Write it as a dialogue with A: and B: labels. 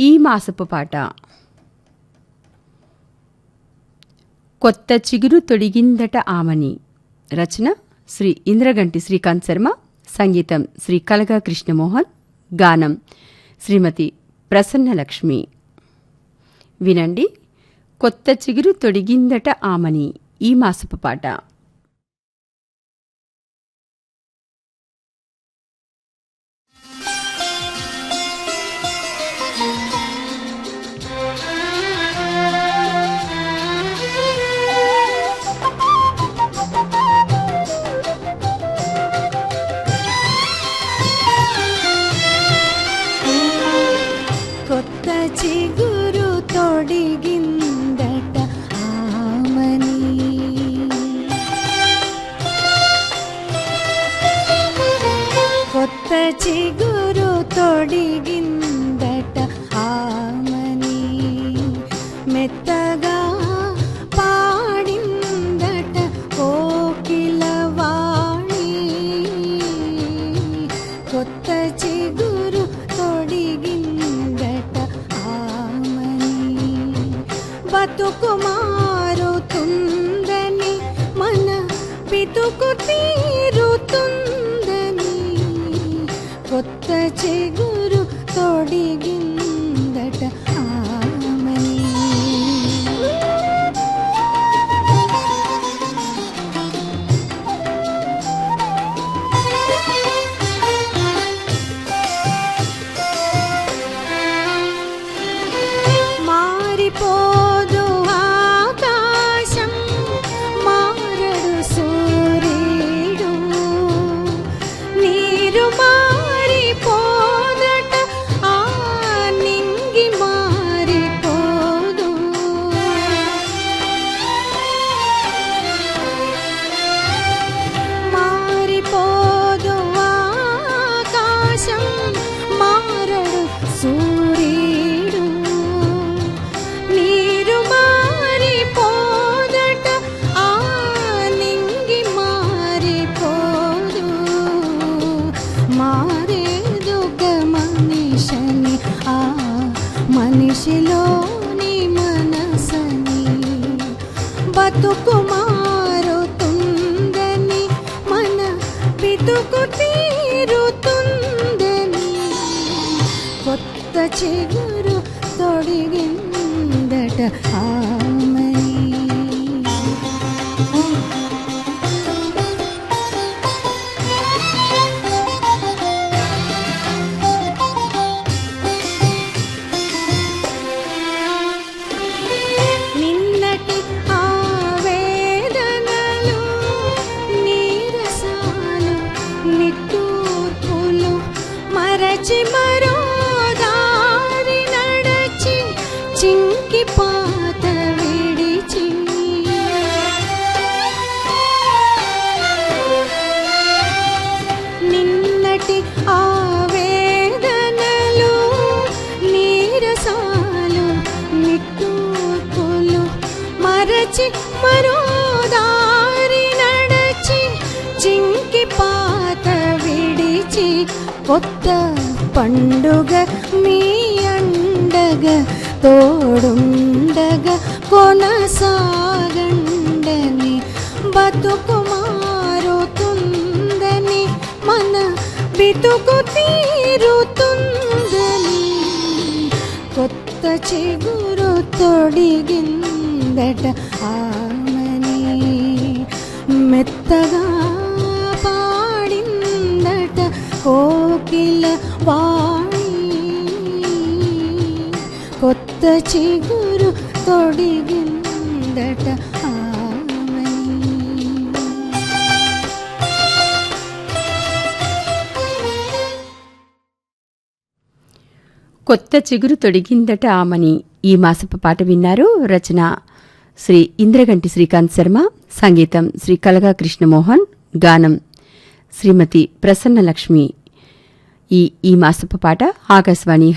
A: ఈ మాసపు పాట. కొత్త చిగురు తొడిగిందట ఆమని. రచన శ్రీ ఇంద్రగంటి శ్రీకాంత్ శర్మ. సంగీతం శ్రీ కలగా కృష్ణమోహన్. గానం శ్రీమతి ప్రసన్నలక్ష్మి వినండి. కొత్త చిగురు తొడిగిందట ఆమని ఈ మాసపు పాట.
B: కొత్త చిగురు తొడిగిందట ఆమని కొత్త చిగురు తొడిగిందట ఆమని మెత్తగా పాడిందట కోకిలవాణి కొత్త చిగురు బతుకు మారుతుందని మన పితుకు తీరుతుందని కొత్త చెగురు తొడిగి మనిషిలోని మనసని బతుకు మారుతుందని మన పితుకు తీరుతుందని కొత్త చిగురు తొడిగిందట. ఆ నిన్నటి ఆవేదనలు నీరసాలు నిట్టూర్పులు మరచి మరో దారి నడచి చింకి పాత విడిచి కొత్త పండుగ మీ అండగ తోడుండగ కొనసాగండని బతుకు బితుకు తీరుతుందని కొత్త చిగురు తొడిగిందట ఆమని మెత్తగా పాడిందట కోకిల వాణి కొత్త చిగురు తొడిగిందట
A: కొత్త చిగురు తొడిగిందట ఆమని ఈ మాసపు పాట విన్నారు రచన శ్రీ ఇంద్రగంటి శ్రీకాంత్ శర్మ సంగీతం శ్రీ కలగా కృష్ణమోహన్ గానం శ్రీమతి ప్రసన్నలక్ష్మి. ఈ ఈ మాసపు పాట ఆకాశవాణి